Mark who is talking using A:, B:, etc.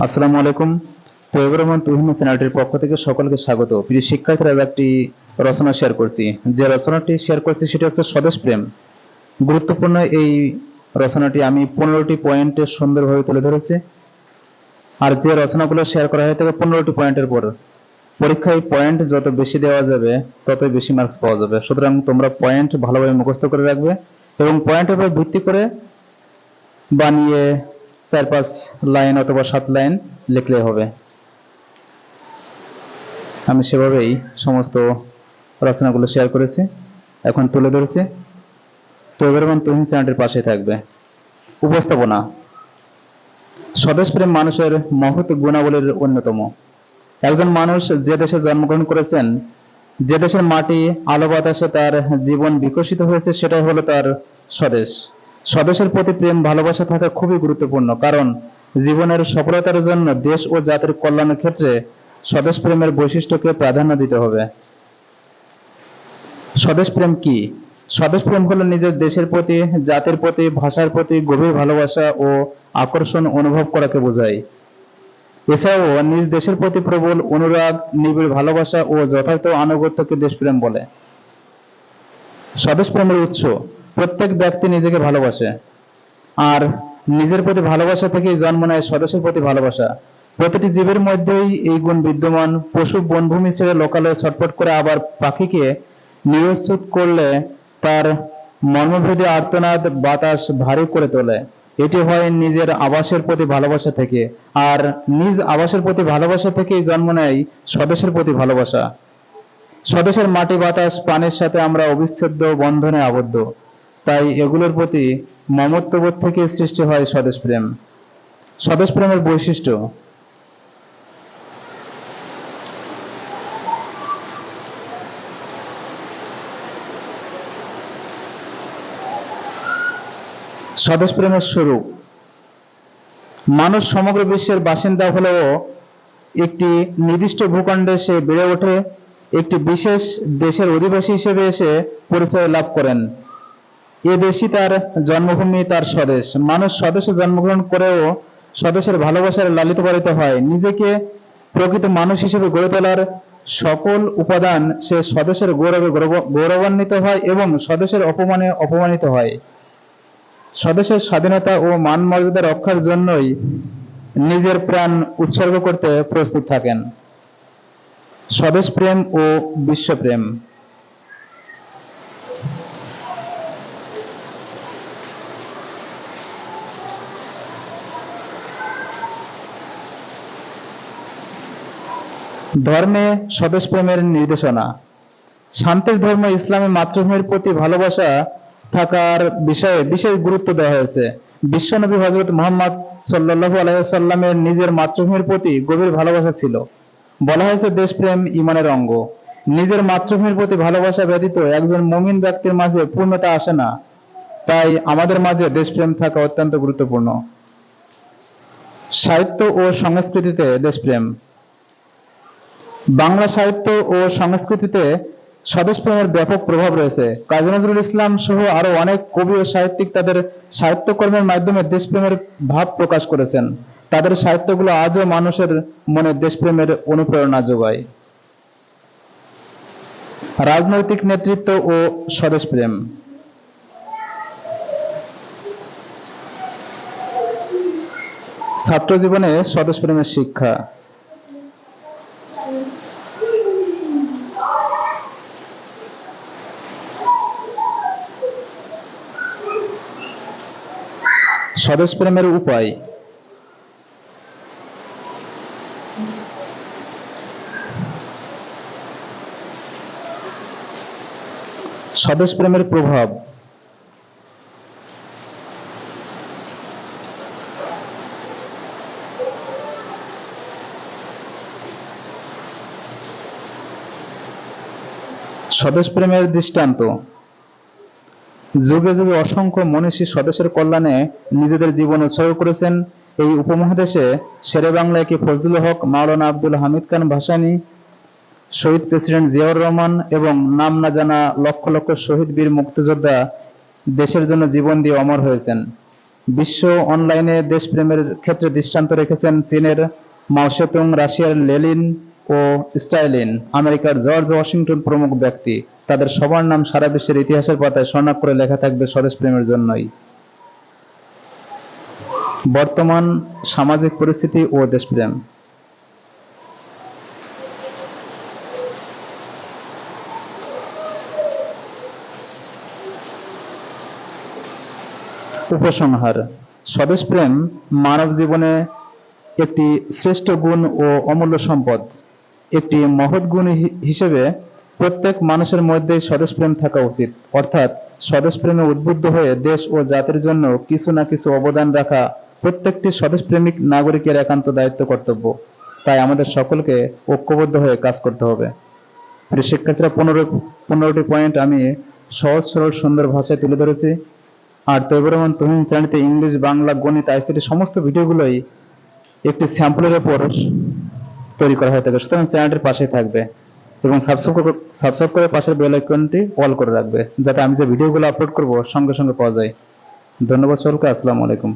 A: আসসালামু আলাইকুম। তৈবুর রহমান তুহিন চ্যানেলটির পক্ষ থেকে সকলকে স্বাগত। প্রিয় শিক্ষার্থীরা একটি রচনা শেয়ার করছি। যে রচনাটি শেয়ার করছি, সেটা হচ্ছে স্বদেশ প্রেম। গুরুত্বপূর্ণ এই রচনাটি আমি পনেরোটি পয়েন্টে সুন্দরভাবে তুলে ধরেছি। আর যে রচনাগুলো শেয়ার করা হয়ে থাকে পনেরোটি পয়েন্টের পর পরীক্ষায় পয়েন্ট যত বেশি দেওয়া যাবে, ততই বেশি মার্কস পাওয়া যাবে। সুতরাং তোমরা পয়েন্ট ভালোভাবে মুখস্থ করে রাখবে এবং পয়েন্টের উপর ভিত্তি করে বানিয়ে চার পাঁচ লাইন অথবা সাত লাইন লিখলে হবে। আমি সেভাবেই সমস্ত রচনাগুলো শেয়ার করেছি। এখন তুলে ধরেছি। তো এবার এবং তুহিন চ্যানেলটির পাশে থাকবে। উপস্থাপনা। স্বদেশ প্রেম মানুষের মহৎ গুণাবলীর অন্যতম। একজন মানুষ যে দেশে জন্মগ্রহণ করেছেন, যে দেশের মাটি, আলো বাতাসে তার জীবন বিকশিত হয়েছে, সেটাই হলো তার স্বদেশ। স্বদেশের প্রতি প্রেম, ভালোবাসা থাকা খুবই গুরুত্বপূর্ণ, কারণ জীবনের সফলতার জন্য দেশ ও জাতির কল্যাণের ক্ষেত্রে স্বদেশ প্রেমের বৈশিষ্ট্যকে প্রাধান্য দিতে হবে। স্বদেশ প্রেম কি? স্বদেশ প্রেম হলো নিজের দেশের প্রতি, জাতির প্রতি, ভাষার প্রতি গভীর ভালোবাসা ও আকর্ষণ অনুভব করাকে বোঝায়। এছাড়াও নিজ দেশের প্রতি প্রবল অনুরাগ, নিবিড় ভালোবাসা ও যথার্থ আনুগত্যকে দেশপ্রেম বলে। স্বদেশ প্রেমের উৎস প্রত্যেক ব্যক্তি নিজেকে ভালোবাসে। আর নিজের প্রতি ভালোবাসা থেকেই জন্ম নেয় স্বদেশের প্রতি ভালোবাসা। প্রতিটি জীবের মধ্যেই এই গুণ বিদ্যমান। পশু বনভূমি ছেড়ে লোকালয়ে ছটফট করে আবার পাখিকে নিরস্তুত করলে তার মর্মভেদী আর্তনাদ, বাতাস ভারী করে তোলে। এটি হয় নিজের আবাসের প্রতি ভালোবাসা থেকে। আর নিজ আবাসের প্রতি ভালোবাসা থেকেই জন্ম নেয় স্বদেশের প্রতি ভালোবাসা। স্বদেশের মাটি বাতাস, পানির সাথে আমরা অবিচ্ছেদ্য বন্ধনে আবদ্ধ। তাই এগুলোর প্রতি মমত্ববোধ থেকে সৃষ্টি হয় স্বদেশ প্রেম। স্বদেশ প্রেমের বৈশিষ্ট্য? স্বদেশ প্রেমের স্বরূপ। মানুষ সমগ্র বিশ্বের বাসিন্দা হলেও একটি নির্দিষ্ট ভূখণ্ডে সে বেড়ে ওঠে, একটি বিশেষ দেশের অধিবাসী হিসেবে এসে পরিচয় লাভ করেন। এ দেশই তার জন্মভূমি তার স্বদেশ। মানুষ স্বদেশে জন্মগ্রহণ করেও স্বদেশের ভালোবাসার লালিত পালিত হয়। নিজেকে প্রকৃত মানুষ হিসেবে গড়ে তোলার সকল উপাদান সে স্বদেশের গৌরবে গৌরবান্বিত হয় এবং স্বদেশের অপমানে অপমানিত হয়। স্বদেশের স্বাধীনতা ও মান মর্যাদা রক্ষার জন্যই নিজের প্রাণ উৎসর্গ করতে প্রস্তুত থাকেন। স্বদেশ প্রেম ও বিশ্বপ্রেম। ধর্মে স্বদেশ প্রেমের নির্দেশনা। শান্তির ধর্ম ইসলামী মাতৃভূমির প্রতি ভালোবাসা থাকার বিষয়ে বিশেষ গুরুত্ব দেওয়া হয়েছে। বিশ্বনবী হজরত মোহাম্মদ সাল্লাল্লাহু আলাইহি সাল্লামের নিজের মাতৃভূমির প্রতি গভীর ভালোবাসা ছিল। বলা হয়েছে, দেশপ্রেম ইমানের অঙ্গ। নিজের মাতৃভূমির প্রতি ভালোবাসা ব্যতীত একজন মুমিন ব্যক্তির মাঝে পূর্ণতা আসে না। তাই আমাদের মাঝে দেশপ্রেম থাকা অত্যন্ত গুরুত্বপূর্ণ। সাহিত্য ও সংস্কৃতিতে দেশপ্রেম। বাংলা সাহিত্য ও সংস্কৃতিতে স্বদেশপ্রেমের ব্যাপক প্রভাব রয়েছে। কাজী নজরুল ইসলাম সহ আরও অনেক কবি ও সাহিত্যিক তাদের সাহিত্যকর্মের মাধ্যমে দেশপ্রেমের ভাব প্রকাশ করেছেন। তাদের সাহিত্যগুলো আজও মানুষের মনে দেশপ্রেমের অনুপ্রেরণা যোগায়। রাজনৈতিক নেতৃত্ব ও স্বদেশপ্রেম। ছাত্র জীবনে স্বদেশপ্রেমের শিক্ষা। স্বদেশ প্রেমের উপায়। স্বদেশ প্রেমের প্রভাব। স্বদেশ প্রেমের দৃষ্টান্ত। যুগে যুগে অসংখ্য মনীষী স্বদেশের কল্যাণে নিজেদের জীবন উৎসর্গ করেছেন। এই উপমহাদেশে শেরে বাংলায় কি ফজলুল হক, মাওলানা আব্দুল হামিদ খান ভাসানী, শহীদ প্রেসিডেন্ট জিয়াউর রহমান এবং নাম না জানা লক্ষ লক্ষ শহীদ বীর মুক্তিযোদ্ধা দেশের জন্য জীবন দিয়ে অমর হয়েছেন। বিশ্ব অনলাইনে দেশপ্রেমের ক্ষেত্রে দৃষ্টান্ত রেখেছেন চীনের মাওসেতুং রাশিয়ার লেলিন ও স্টাইলিন আমেরিকার জর্জ ওয়াশিংটন প্রমুখ ব্যক্তি। তাদের সবার নাম সারা বিশ্বের ইতিহাসের পাতায় স্বর্ণাক্ষরে লেখা থাকবে স্বদেশ প্রেমের জন্যই। বর্তমান সামাজিক পরিস্থিতি ও দেশপ্রেম। উপসংহার। স্বদেশপ্রেম মানব জীবনে একটি শ্রেষ্ঠ গুণ ও অমূল্য সম্পদ। একটি মহৎ গুণ হিসেবে প্রত্যেক মানুষের মধ্যেই স্বদেশপ্রেম থাকা উচিত। অর্থাৎ স্বদেশপ্রেমে উদ্বুদ্ধ হয়ে দেশ ও জাতির জন্য কিছু না কিছু অবদান রাখা প্রত্যেকটি স্বদেশপ্রেমিক নাগরিকের একান্ত দায়িত্ব কর্তব্য। তাই আমাদের সকলকে ঐক্যবদ্ধ হয়ে কাজ করতে হবে। প্রিয় শিক্ষার্থীরা, পনেরো পনেরোটি পয়েন্ট আমি সহজ, সরল, সুন্দর ভাষায় তুলে ধরেছি। আর তৈবর রহমান তুহিন চ্যানেলতে ইংলিশ, বাংলা, গণিত, আইসিটি সমস্ত ভিডিওগুলোই একটি স্যাম্পলের উপর তৈরি করা হয়ে থাকে। সুতরাং চ্যানেলটির পাশে থাকবে এবং সাবস্ক্রাইব করে সাবস্ক্রাইব করে পাশের বেল আইকনটি অল করে রাখবে, যাতে আমি যে ভিডিওগুলো আপলোড করব সঙ্গে সঙ্গে পাওয়া যায়। ধন্যবাদ সকলকে, আসসালামু আলাইকুম।